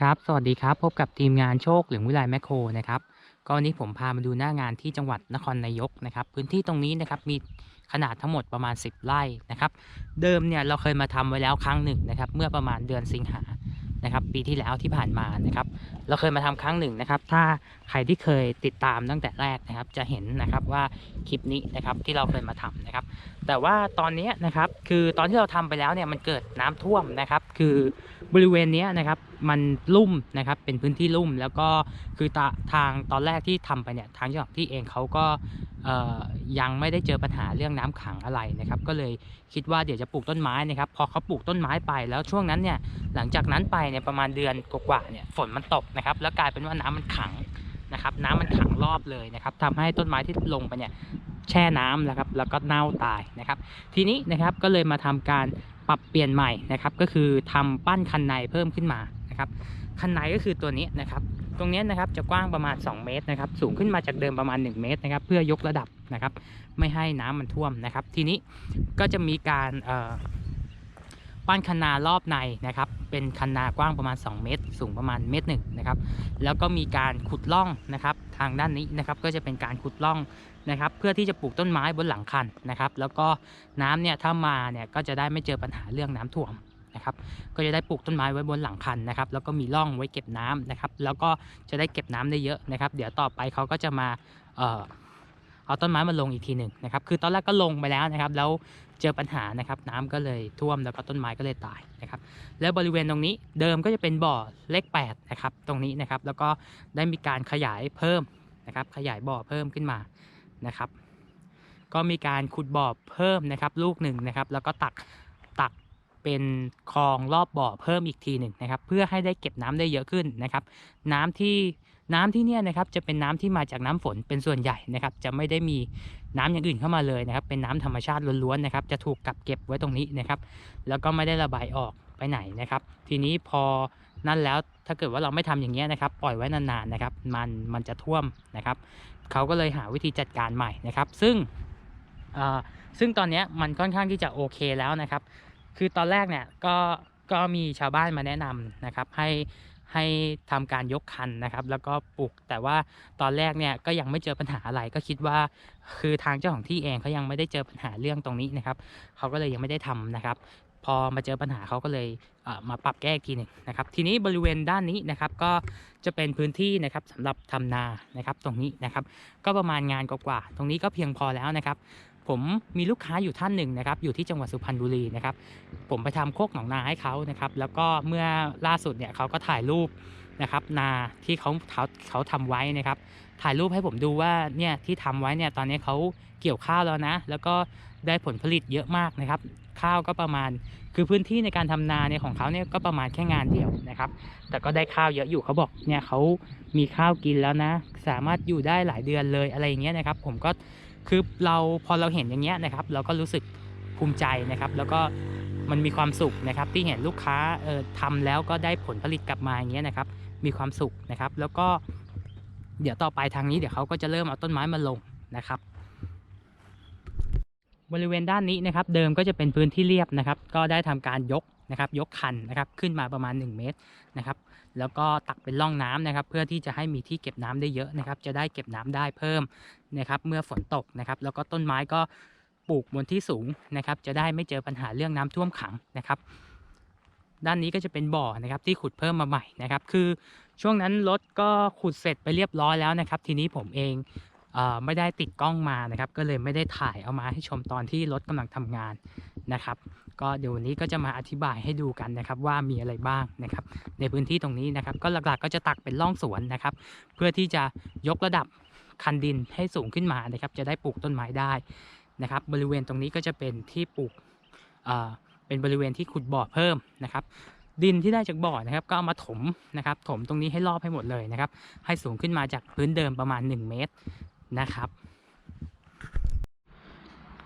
ครับ สวัสดีครับ พบกับทีมงานโชคเหลืองวิไลแมคโครนะครับ ก็วันนี้ผมพามาดูหน้างานที่จังหวัดนครนายกนะครับ พื้นที่ตรงนี้นะครับมีขนาดทั้งหมดประมาณ 10 ไร่นะครับ เดิมเนี่ยเราเคยมาทำไว้แล้วครั้งหนึ่งนะครับ เมื่อประมาณเดือนสิงหานะครับ ปีที่แล้วที่ผ่านมานะครับ เราเคยมาทำครั้งหนึ่งนะครับ ถ้าใครที่เคยติดตามตั้งแต่แรกนะครับ จะเห็นนะครับว่าคลิปนี้นะครับที่เราเคยมาทำนะครับ แต่ว่าตอนนี้นะครับคือตอนที่เราทำไปแล้วเนี่ยมันเกิดน้ำท่วมนะครับ คือบริเวณนี้นะครับ มันลุ่มนะครับเป็นพื้นที่ลุ่มแล้วก็คือทางตอนแรกที่ทำไปเนี่ยทางเจ้าของที่เองเขาก็ยังไม่ได้เจอปัญหาเรื่องน้ำขังอะไรนะครับ ก็เลยคิดว่าเดี๋ยวจะปลูกต้นไม้นะครับพอเขาปลูกต้นไม้ไปแล้วช่วงนั้นเนี่ยหลังจากนั้นไปเนี่ยประมาณเดือนกว่าๆเนี่ยฝนมันตกนะครับ แล้วกลายเป็นว่าน้ำมันขังนะครับ น้ำมันขังรอบเลยนะครับทำให้ต้นไม้ที่ลงไปเนี่ยแช่น้ำนะครับแล้วก็เน่าตายนะครับ ทีนี้นะครับก็เลยมาทำการปรับเปลี่ยนใหม่นะครับ ก็คือทำปั้นคันในเพิ่มขึ้นมา นะครับคันในก็คือตัวนี้นะครับ ตรงนี้นะครับจะกว้างประมาณ 2 เมตรนะครับสูงขึ้นมาจากเดิมประมาณ 1 เมตรนะครับเพื่อยกระดับนะครับไม่ให้น้ำมันท่วมนะครับ ทีนี้ก็จะมีการปั้นคันนารอบในนะครับเป็นคันนากว้างประมาณ 2 เมตร สูงประมาณเมตรหนึ่งนะครับแล้วก็มีการขุดร่องนะครับทางด้านนี้นะครับก็จะเป็นการขุดร่องนะครับเพื่อที่จะปลูกต้นไม้บนหลังคันนะครับแล้วก็น้ำเนี่ยถ้ามาเนี่ยก็จะได้ไม่เจอปัญหาเรื่องน้ำท่วม นะครับก็จะได้ปลูกต้นไม้ไว้บนหลังคันนะครับแล้วก็มีร่องไว้เก็บน้ำนะครับแล้วก็จะได้เก็บน้ำได้เยอะนะครับ เดี๋ยวต่อไปเขาก็จะมาเอ่อเอาต้นไม้มาลงอีกทีหนึ่งนะครับคือตอนแรกก็ลงไปแล้วนะครับ แล้วเจอปัญหานะครับน้ำก็เลยท่วมแล้วก็ต้นไม้ก็เลยตายนะครับแล้วบริเวณตรงนี้เดิมก็จะเป็นบ่อเลข8นะครับตรงนี้นะครับแล้วก็ได้มีการขยายเพิ่มนะครับขยายบ่อเพิ่มขึ้นมานะครับ ก็มีการขุดบ่อเพิ่มนะครับลูกหนึ่งนะครับแล้วก็ตัก เป็นคลองรอบบ่อเพิ่มอีกทีหนึ่งนะครับ เพื่อให้ได้เก็บน้ำได้เยอะขึ้นนะครับ น้ำที่น้ำที่เนี่ยนะครับจะเป็นน้ำที่มาจากน้ำฝนเป็นส่วนใหญ่นะครับ จะไม่ได้มีน้ำอย่างอื่นเข้ามาเลยนะครับ เป็นน้ำธรรมชาติล้วนๆนะครับ จะถูกกักเก็บไว้ตรงนี้นะครับ แล้วก็ไม่ได้ระบายออกไปไหนนะครับ ทีนี้พอนั่นแล้วถ้าเกิดว่าเราไม่ทำอย่างเงี้ยนะครับ ปล่อยไว้นานๆนะครับ มันมันจะท่วมนะครับเขาก็เลยหาวิธีจัดการใหม่นะครับ ซึ่งเออซึ่งตอนเนี้ยมันค่อนข้างที่จะโอเคแล้วนะครับ คือตอนแรกเนี่ยก็ก็มีชาวบ้านมาแนะนำนะครับให้ให้ทำการยกคันนะครับ แล้วก็ปลูกแต่ว่าตอนแรกเนี่ยก็ยังไม่เจอปัญหาอะไรก็คิดว่า คือทางเจ้าของที่เองเขายังไม่ได้เจอปัญหาเรื่องตรงนี้นะครับเขาก็เลยยังไม่ได้ทำนะครับ พอมาเจอปัญหาเขาก็เลยเมาปรับแก้อีกทีหนึ่งนะครับ ทีนี้บริเวณด้านนี้นะครับก็จะเป็นพื้นที่นะครับสำหรับทำนานะครับตรงนี้นะครับ ก็ประมาณงานกว่าๆตรงนี้ก็เพียงพอแล้วนะครับ ผมมีลูกค้าอยู่ท่านหนึ่งนะครับอยู่ที่จังหวัดสุพรรณบุรีนะครับผมไปทำโคกหนองนาให้เขานะครับแล้วก็เมื่อล่าสุดเนี่ยเขาก็ถ่ายรูปนะครับนาที่เขาเขาเขาทำไว้นะครับถ่ายรูปให้ผมดูว่าเนี่ยที่ทำไว้เนี่ยตอนนี้เขาเกี่ยวข้าวแล้วนะ แล้วก็ได้ผลผลิตเยอะมากนะครับ ข้าวก็ประมาณคือพื้นที่ในการทำนาเนี่ยของเขาเนี่ยก็ประมาณแค่งานเดียวนะครับ แต่ก็ได้ข้าวเยอะอยู่เขาบอกเนี่ยเขามีข้าวกินแล้วนะ สามารถอยู่ได้หลายเดือนเลยอะไรอย่างเงี้ยนะครับ ผมก็ คือเราพอเราเห็นอย่างเงี้ยนะครับ เราก็รู้สึกภูมิใจนะครับ แล้วก็มันมีความสุขนะครับ ที่เห็นลูกค้าเออทำแล้วก็ได้ผลผลิตกลับมาอย่างเงี้ยนะครับ มีความสุขนะครับ แล้วก็เดี๋ยวต่อไปทางนี้เดี๋ยวเขาก็จะเริ่มเอาต้นไม้มาลงนะครับ บริเวณด้านนี้นะครับ เดิมก็จะเป็นพื้นที่เรียบนะครับ ก็ได้ทำการยก นะครับยกคันนะครับขึ้นมาประมาณ 1 เมตรนะครับแล้วก็ตักเป็นร่องน้ำนะครับ เพื่อที่จะให้มีที่เก็บน้ำได้เยอะนะครับ จะได้เก็บน้ำได้เพิ่มนะครับเมื่อฝนตกนะครับแล้วก็ต้นไม้ก็ปลูกบนที่สูงนะครับ จะได้ไม่เจอปัญหาเรื่องน้ำท่วมขังนะครับ ด้านนี้ก็จะเป็นบ่อนะครับที่ขุดเพิ่มมาใหม่นะครับ คือช่วงนั้นรถก็ขุดเสร็จไปเรียบร้อยแล้วนะครับ ทีนี้ผมเองเออไม่ได้ติดกล้องมานะครับ ก็เลยไม่ได้ถ่ายเอามาให้ชมตอนที่รถกำลังทำงานนะครับ ก็เดี๋ยววันนี้ก็จะมาอธิบายให้ดูกันนะครับว่ามีอะไรบ้างนะครับ ในพื้นที่ตรงนี้นะครับ ก็หลักๆก็จะตักเป็นร่องสวนนะครับ เพื่อที่จะยกระดับคันดินให้สูงขึ้นมานะครับ จะได้ปลูกต้นไม้ได้นะครับ บริเวณตรงนี้ก็จะเป็นที่ปลูกเออเป็นบริเวณที่ขุดบ่อเพิ่มนะครับ ดินที่ได้จากบ่อนะครับ ก็เอามาถมนะครับ ถมตรงนี้ให้รอบให้หมดเลยนะครับ ให้สูงขึ้นมาจากพื้นเดิมประมาณ 1 เมตรนะครับ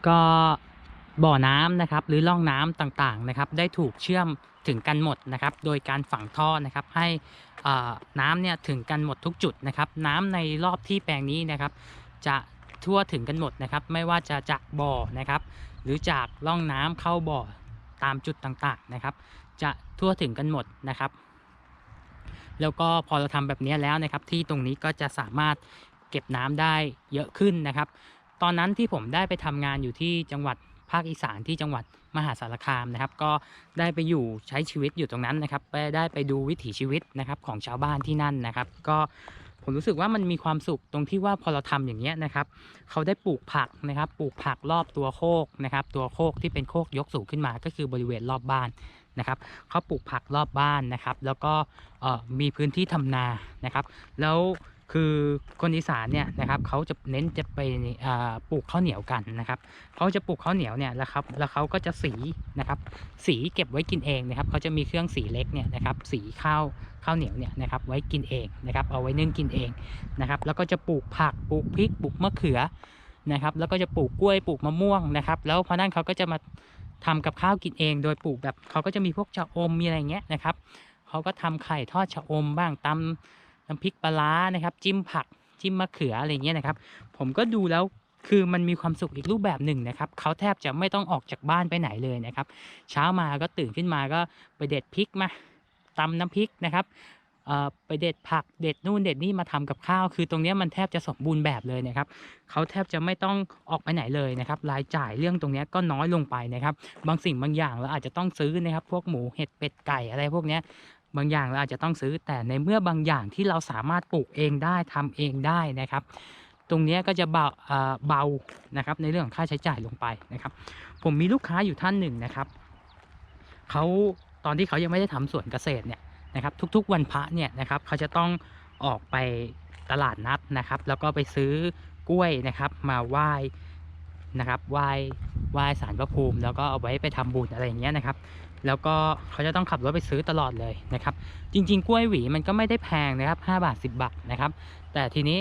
ก็ บ่อน้ำนะครับ หรือร่องน้ำต่างๆนะครับ ได้ถูกเชื่อมถึงกันหมดนะครับ โดยการฝังท่อนะครับ ให้น้ำเนี่ยถึงกันหมดทุกจุดนะครับ น้ำในรอบที่แปลงนี้นะครับ จะทั่วถึงกันหมดนะครับ ไม่ว่าจะจากบ่อนะครับ หรือจากร่องน้ำเข้าบ่อตามจุดต่างๆนะครับ จะทั่วถึงกันหมดนะครับ แล้วก็พอเราทำแบบนี้แล้วนะครับ ที่ตรงนี้ก็จะสามารถเก็บน้ำได้เยอะขึ้นนะครับ ตอนนั้นที่ผมได้ไปทำงานอยู่ที่จังหวัด ภาคอีสานที่จังหวัดมหาสารคามนะครับ ก็ได้ไปอยู่ใช้ชีวิตอยู่ตรงนั้นนะครับได้ไปดูวิถีชีวิตนะครับของชาวบ้านที่นั่นนะครับ ก็ผมรู้สึกว่ามันมีความสุขตรงที่ว่าพอเราทำอย่างเงี้ยนะครับ เขาได้ปลูกผักนะครับ ปลูกผักรอบตัวโคกนะครับ ตัวโคกที่เป็นโคกยกสูงขึ้นมาก็คือบริเวณรอบบ้านนะครับเขาปลูกผักรอบบ้านนะครับ แล้วก็มีพื้นที่ทำนานะครับ แล้ว คือคนอีสานเนี่ยนะครับเขาจะเน้นจะไปปลูกข้าวเหนียวกันนะครับเขาจะปลูกข้าวเหนียวเนี่ยแล้วครับแล้วเขาก็จะสีนะครับ สีเก็บไว้กินเองนะครับเขาจะมีเครื่องสีเล็กเนี่ยนะครับ สีข้าวข้าวเหนียวเนี่ยนะครับ ไว้กินเองนะครับ เอาไว้นึ่งกินเองนะครับ แล้วก็จะปลูกผักปลูกพริกปลูกมะเขือนะครับแล้วก็จะปลูกกล้วยปลูกมะม่วงนะครับ แล้วพอนั่นเขาก็จะมาทำกับข้าวกินเอง โดยปลูกแบบเขาก็จะมีพวกชะอมมีอะไรเงี้ยนะครับเขาก็ทำไข่ทอดชะอมบ้างตำ น้ำพริกปลาร้านะครับ จิ้มผักจิ้มมะเขืออะไรเงี้ยนะครับ ผมก็ดูแล้วคือมันมีความสุขอีกรูปแบบหนึ่งนะครับเขาแทบจะไม่ต้องออกจากบ้านไปไหนเลยนะครับ เช้ามาก็ตื่นขึ้นมาก็ไปเด็ดพริกมาตำน้ำพริกนะครับไปเด็ดผักเด็ดนู่นเด็ดนี่มาทำกับข้าว คือตรงนี้มันแทบจะสมบูรณ์แบบเลยนะครับเขาแทบจะไม่ต้องออกไปไหนเลยนะครับรายจ่ายเรื่องตรงนี้ก็น้อยลงไปนะครับ บางสิ่งบางอย่างเราอาจจะต้องซื้อนะครับ พวกหมูเห็ดเป็ดไก่อะไรพวกเนี้ย บางอย่างเราอาจจะต้องซื้อแต่ในเมื่อบางอย่างที่เราสามารถปลูกเองได้ทำเองได้นะครับ ตรงนี้ก็จะเบาเอ่อเบานะครับในเรื่องของค่าใช้จ่ายลงไปนะครับ ผมมีลูกค้าอยู่ท่านหนึ่งนะครับเขาตอนที่เขายังไม่ได้ทำสวนเกษตรเนี่ยนะครับทุกๆวันพระเนี่ยนะครับเขาจะต้องออกไปตลาดนัดนะครับ แล้วก็ไปซื้อกล้วยนะครับ มาไหว้นะครับไหว้ไหว้สารพระภูมิ แล้วก็เอาไว้ไปทำบุญอะไรอย่างเงี้ยนะครับ แล้วก็เขาจะต้องขับรถไปซื้อตลอดเลยนะครับ จริง ๆ กล้วยหวีมันก็ไม่ได้แพงนะครับ5บาท 10 บาทนะครับ แต่ทีนี้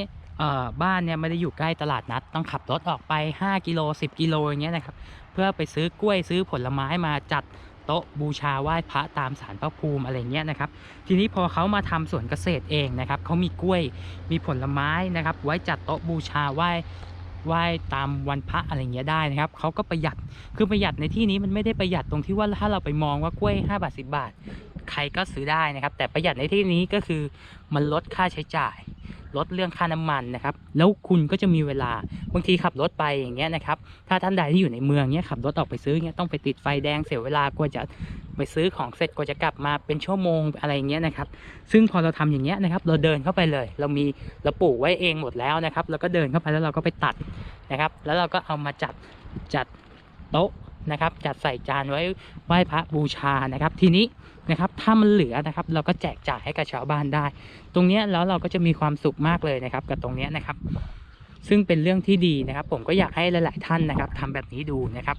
บ้านเนี่ยไม่ได้อยู่ใกล้ตลาดนัด ต้องขับรถออกไป 5 กิโล 10 กิโลอย่างเงี้ยนะครับ เพื่อไปซื้อกล้วยซื้อผลไม้มาจัดโต๊ะบูชาไหว้พระตามสารพระภูมิอะไรเงี้ยนะครับ ทีนี้พอเขามาทำสวนเกษตรเองนะครับเขามีกล้วยมีผลไม้นะครับ ไว้จัดโต๊ะบูชาไหว้ ไหว้ตามวันพระอะไรเงี้ยได้นะครับเขาก็ประหยัดคือประหยัดในที่นี้มันไม่ได้ประหยัดตรงที่ว่าถ้าเราไปมองว่ากล้วย 5 บาท 10 บาท ใครก็ซื้อได้นะครับ แต่ประหยัดในที่นี้ก็คือมันลดค่าใช้จ่าย ลดเรื่องค่าน้ำมันนะครับ แล้วคุณก็จะมีเวลาบางทีขับรถไปอย่างเงี้ยนะครับ ถ้าท่านใดที่อยู่ในเมืองเนี้ยขับรถออกไปซื้อเงี้ยต้องไปติดไฟแดงเสียเวลากว่าจะ ไปซื้อของเสร็จกว่าจะกลับมาเป็นชั่วโมงอะไรอย่างเงี้ยนะครับ ซึ่งพอเราทำอย่างเงี้ยนะครับ เราเดินเข้าไปเลย เรามีเราปลูกไว้เองหมดแล้วนะครับ แล้วก็เดินเข้าไปแล้วเราก็ไปตัดนะครับ แล้วเราก็เอามาจัดจัดโต๊ะนะครับ จัดใส่จานไว้ไหว้พระบูชานะครับ ทีนี้นะครับถ้ามันเหลือนะครับ เราก็แจกจ่ายให้กับชาวบ้านได้ ตรงเนี้ยแล้วเราก็จะมีความสุขมากเลยนะครับ กับตรงเนี้ยนะครับ ซึ่งเป็นเรื่องที่ดีนะครับ ผมก็อยากให้หลาย ๆ ท่านนะครับทำแบบนี้ดูนะครับ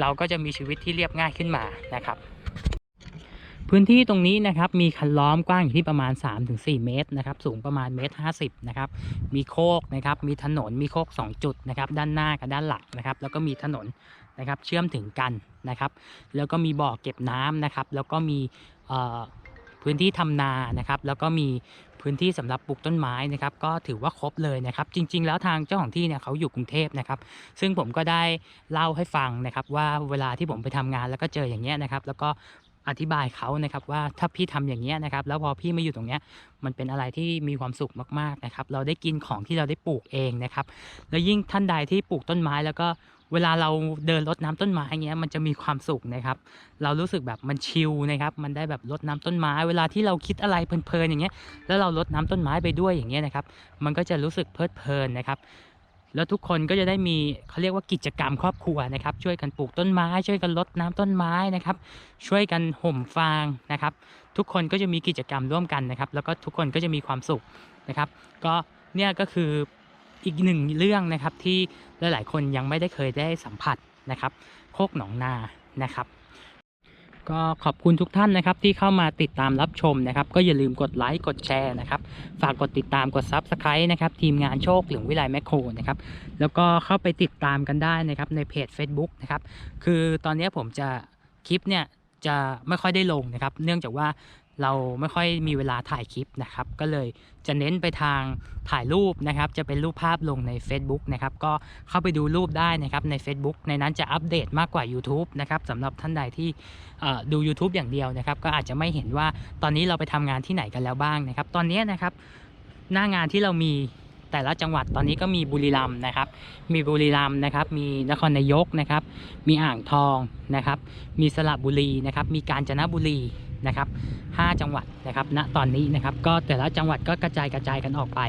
เราก็จะมีชีวิตที่เรียบง่ายขึ้นมานะครับ พื้นที่ตรงนี้นะครับมีคันล้อมกว้างอยู่ที่ประมาณ 3-4 เมตรนะครับสูงประมาณเมตร50นะครับมีโคกนะครับมีถนนมีโคก 2 จุดนะครับด้านหน้ากับด้านหลังนะครับแล้วก็มีถนนนะครับเชื่อมถึงกันนะครับ แล้วก็มีบ่อเก็บน้ำนะครับ แล้วก็มีพื้นที่ทำนานะครับ แล้วก็มีพื้นที่สำหรับปลูกต้นไม้นะครับ ก็ถือว่าครบเลยนะครับ จริง ๆ แล้วทางเจ้าของที่เนี่ยเขาอยู่กรุงเทพนะครับ ซึ่งผมก็ได้เล่าให้ฟังนะครับว่าเวลาที่ผมไปทำงานแล้วก็เจออย่างเงี้ยนะครับ แล้วก็ อธิบายเขานะครับว่าถ้าพี่ทำอย่างเงี้ยนะครับแล้วพอพี่มาอยู่ตรงเนี้ยมันเป็นอะไรที่มีความสุขมากๆนะครับเราได้กินของที่เราได้ปลูกเองนะครับแล้วยิ่งท่านใดที่ปลูกต้นไม้แล้วก็เวลาเราเดินรดน้ำต้นไม้อย่างเงี้ยมันจะมีความสุขนะครับ เรารู้สึกแบบมันชิลนะครับ มันได้แบบรดน้ำต้นไม้ เวลาที่เราคิดอะไรเพลินๆอย่างเงี้ยแล้วเรารดน้ำต้นไม้ไปด้วยอย่างเงี้ยนะครับ มันก็จะรู้สึกเพลิดเพลินนะครับ แล้วทุกคนก็จะได้มีเขาเรียกว่ากิจกรรมครอบครัวนะครับ ช่วยกันปลูกต้นไม้ ช่วยกันรดน้ำต้นไม้นะครับ ช่วยกันห่มฟางนะครับ ทุกคนก็จะมีกิจกรรมร่วมกันนะครับ แล้วก็ทุกคนก็จะมีความสุขนะครับ ก็เนี่ยก็คืออีกหนึ่งเรื่องนะครับที่หลาย ๆ คนยังไม่ได้เคยได้สัมผัสนะครับ โคกหนองนานะครับ ก็ขอบคุณทุกท่านนะครับที่เข้ามาติดตามรับชมนะครับ ก็อย่าลืมกดไลค์กดแชร์นะครับ ฝากกดติดตามกดซับสไครต์นะครับทีมงานโชคหลืองวิไลแมคโครนะครับแล้วก็เข้าไปติดตามกันได้นะครับในเพจ Facebook นะครับคือตอนนี้ผมจะคลิปเนี่ยจะไม่ค่อยได้ลงนะครับ เนื่องจากว่า เราไม่ค่อยมีเวลาถ่ายคลิปนะครับ ก็เลยจะเน้นไปทางถ่ายรูปนะครับ จะเป็นรูปภาพลงใน Facebook นะครับ ก็เข้าไปดูรูปได้นะครับใน Facebook ในนั้นจะอัปเดตมากกว่า YouTube นะครับสำหรับท่านใดที่ดู YouTube อย่างเดียวนะครับ ก็อาจจะไม่เห็นว่าตอนนี้เราไปทำงานที่ไหนกันแล้วบ้างนะครับ ตอนนี้นะครับหน้างานที่เรามีแต่ละจังหวัดตอนนี้ก็มีบุรีรัมย์นะครับ มีบุรีรัมย์นะครับ มีนครนายกนะครับ มีอ่างทองนะครับ มีสระบุรีนะครับ มีกาญจนบุรี นะครับห้าจังหวัดนะครับณตอนนี้นะครับก็แต่ละจังหวัดก็กระจายกระจายกันออกไป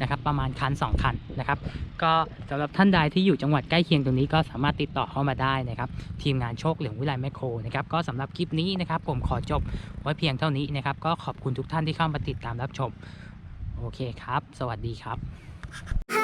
นะครับประมาณคัน 2 คันนะครับก็สำหรับท่านใดที่อยู่จังหวัดใกล้เคียงตรงนี้ก็สามารถติดต่อเข้ามาได้นะครับทีมงานโชคเหลืองวิไลแมคโครนะครับก็สำหรับคลิปนี้นะครับผมขอจบไว้เพียงเท่านี้นะครับก็ขอบคุณทุกท่านที่เข้ามาติดตามรับชมโอเคครับ สวัสดีครับ